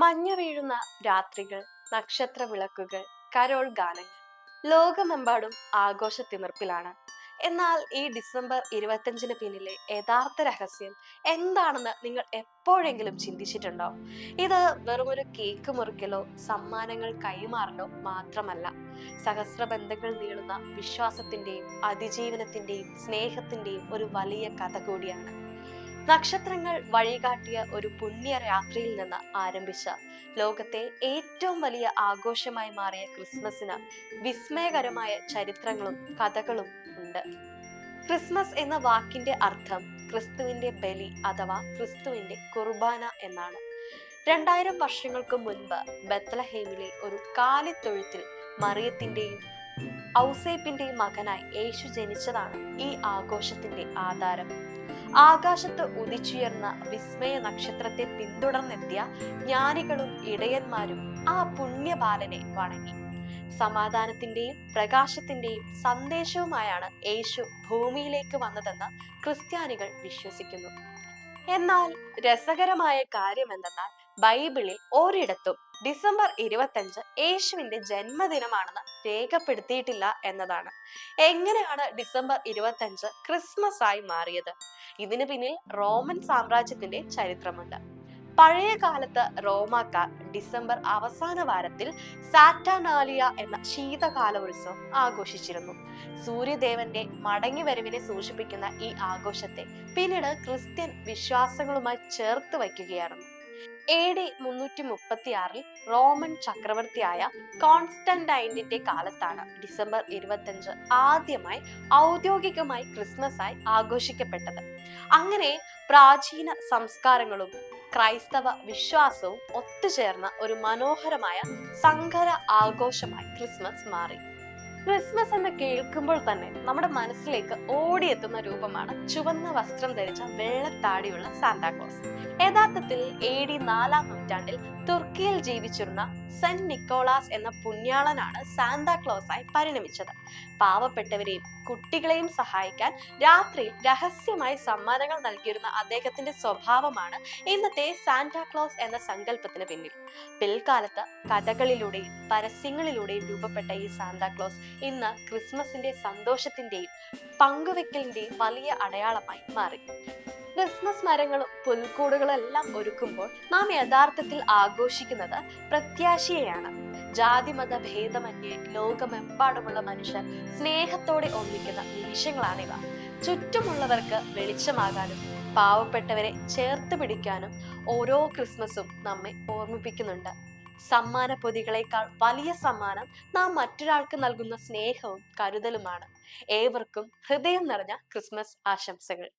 മഞ്ഞ വീഴുന്ന രാത്രികൾ നക്ഷത്ര വിളക്കുകൾ കരോൾ ഗാനങ്ങൾ ലോകമെമ്പാടും ആഘോഷ തിമിർപ്പിലാണ്. എന്നാൽ ഈ ഡിസംബർ ഇരുപത്തഞ്ചിന് പിന്നിലെ യഥാർത്ഥ രഹസ്യം എന്താണെന്ന് നിങ്ങൾ എപ്പോഴെങ്കിലും ചിന്തിച്ചിട്ടുണ്ടോ? ഇത് വെറുമൊരു കേക്ക് മുറിക്കലോ സമ്മാനങ്ങൾ കൈമാറലോ മാത്രമല്ല. സഹസ്ര ബന്ധങ്ങൾ നീളുന്ന വിശ്വാസത്തിന്റെയും അതിജീവനത്തിന്റെയും സ്നേഹത്തിന്റെയും ഒരു വലിയ കഥ കൂടിയാണ്. നക്ഷത്രങ്ങൾ വഴികാട്ടിയ ഒരു പുണ്യ രാത്രിയിൽ നിന്ന് ആരംഭിച്ച ലോകത്തെ ഏറ്റവും വലിയ ആഘോഷമായി മാറിയ ക്രിസ്മസിന് വിസ്മയകരമായ ചരിത്രങ്ങളും കഥകളും ഉണ്ട്. ക്രിസ്മസ് എന്ന വാക്കിന്റെ അർത്ഥം ക്രിസ്തുവിന്റെ ബലി അഥവാ ക്രിസ്തുവിന്റെ കുർബാന എന്നാണ്. രണ്ടായിരം വർഷങ്ങൾക്ക് മുൻപ് ബത്ലഹേമിലെ ഒരു കാലിത്തൊഴുത്തിൽ മറിയത്തിന്റെയും ഔസേപ്പിന്റെയും മകനായി യേശു ജനിച്ചതാണ് ഈ ആഘോഷത്തിന്റെ ആധാരം. ആകാശത്ത് ഉദിച്ചുയർന്ന വിസ്മയ നക്ഷത്രത്തെ പിന്തുടർന്നെത്തിയ ജ്ഞാനികളും ഇടയന്മാരും ആ പുണ്യബാലനെ വണങ്ങി. സമാധാനത്തിന്റെയും പ്രകാശത്തിന്റെയും സന്ദേശവുമായാണ് യേശു ഭൂമിയിലേക്ക് വന്നതെന്ന് ക്രിസ്ത്യാനികൾ വിശ്വസിക്കുന്നു. എന്നാൽ രസകരമായ കാര്യം എന്തെന്നാൽ ബൈബിളിൽ ഒരിടത്തും ഡിസംബർ ഇരുപത്തഞ്ച് യേശുവിന്റെ ജന്മദിനമാണെന്ന് രേഖപ്പെടുത്തിയിട്ടില്ല എന്നതാണ്. എങ്ങനെയാണ് ഡിസംബർ ഇരുപത്തഞ്ച് ക്രിസ്മസ് ആയി മാറിയത്? ഇതിനു പിന്നിൽ റോമൻ സാമ്രാജ്യത്തിന്റെ ചരിത്രമുണ്ട്. പഴയ കാലത്ത് റോമാക്കാർ ഡിസംബർ അവസാന വാരത്തിൽ സാറ്റാനാലിയ എന്ന ശീതകാല ഉത്സവം ആഘോഷിച്ചിരുന്നു. സൂര്യദേവന്റെ മടങ്ങി വരവിനെ സൂചിപ്പിക്കുന്ന ഈ ആഘോഷത്തെ പിന്നീട് ക്രിസ്ത്യൻ വിശ്വാസങ്ങളുമായി ചേർത്ത് വയ്ക്കുകയായിരുന്നു. എ ഡി മുന്നൂറ്റി മുപ്പത്തി ആറിൽ റോമൻ ചക്രവർത്തിയായ കോൺസ്റ്റന്റൈനിന്റെ കാലത്താണ് ഡിസംബർ ഇരുപത്തഞ്ച് ആദ്യമായി ഔദ്യോഗികമായി ക്രിസ്മസ് ആയി ആഘോഷിക്കപ്പെട്ടത്. അങ്ങനെ പ്രാചീന സംസ്കാരങ്ങളും ക്രൈസ്തവ വിശ്വാസവും ഒത്തുചേർന്ന ഒരു മനോഹരമായ സങ്കര ആഘോഷമായി ക്രിസ്മസ് മാറി. ക്രിസ്മസ് എന്ന് കേൾക്കുമ്പോൾ തന്നെ നമ്മുടെ മനസ്സിലേക്ക് ഓടിയെത്തുന്ന രൂപമാണ് ചുവന്ന വസ്ത്രം ധരിച്ച വെള്ളത്താടിയുള്ള സാന്താക്ലോസ് യഥാർത്ഥത്തിൽ എ ഡി നാലാം നൂറ്റാണ്ടിൽ തുർക്കിയിൽ ജീവിച്ചിരുന്ന സെന്റ് നിക്കോളാസ് എന്ന പുണ്യാളനാണ് സാന്താക്ലോസായി പരിണമിച്ചത്. പാവപ്പെട്ടവരെയും കുട്ടികളെയും സഹായിക്കാൻ രാത്രിയിൽ രഹസ്യമായി സമ്മാനങ്ങൾ നൽകിയിരുന്ന അദ്ദേഹത്തിന്റെ സ്വഭാവമാണ് ഇന്നത്തെ സാന്റാക്ലോസ് എന്ന സങ്കല്പത്തിന് പിന്നിൽ. പിൽക്കാലത്ത് കഥകളിലൂടെയും പരസ്യങ്ങളിലൂടെയും രൂപപ്പെട്ട ഈ സാന്താക്ലോസ് ഇന്ന് ക്രിസ്മസിന്റെ സന്തോഷത്തിന്റെയും പങ്കുവെക്കലിന്റെയും വലിയ അടയാളമായി മാറി. ക്രിസ്മസ് മരങ്ങളും പുൽക്കൂടുകളും എല്ലാം ഒരുക്കുമ്പോൾ നാം യഥാർത്ഥത്തിൽ ആഘോഷിക്കുന്നത് പ്രത്യാശയെയാണ്. ജാതിമത ഭേദമന്യേ ലോകമെമ്പാടുമുള്ള മനുഷ്യർ സ്നേഹത്തോടെ ഒന്നിക്കുന്ന നിമിഷങ്ങളാണിവ. ചുറ്റുമുള്ളവർക്ക് വെളിച്ചമാകാനും പാവപ്പെട്ടവരെ ചേർത്ത് പിടിക്കാനും ഓരോ ക്രിസ്മസും നമ്മെ ഓർമ്മിപ്പിക്കുന്നുണ്ട്. സമ്മാന പൊതികളേക്കാൾ വലിയ സമ്മാനം നാം മറ്റൊരാൾക്ക് നൽകുന്ന സ്നേഹവും കരുതലുമാണ്. ഏവർക്കും ഹൃദയം നിറഞ്ഞ ക്രിസ്മസ് ആശംസകൾ.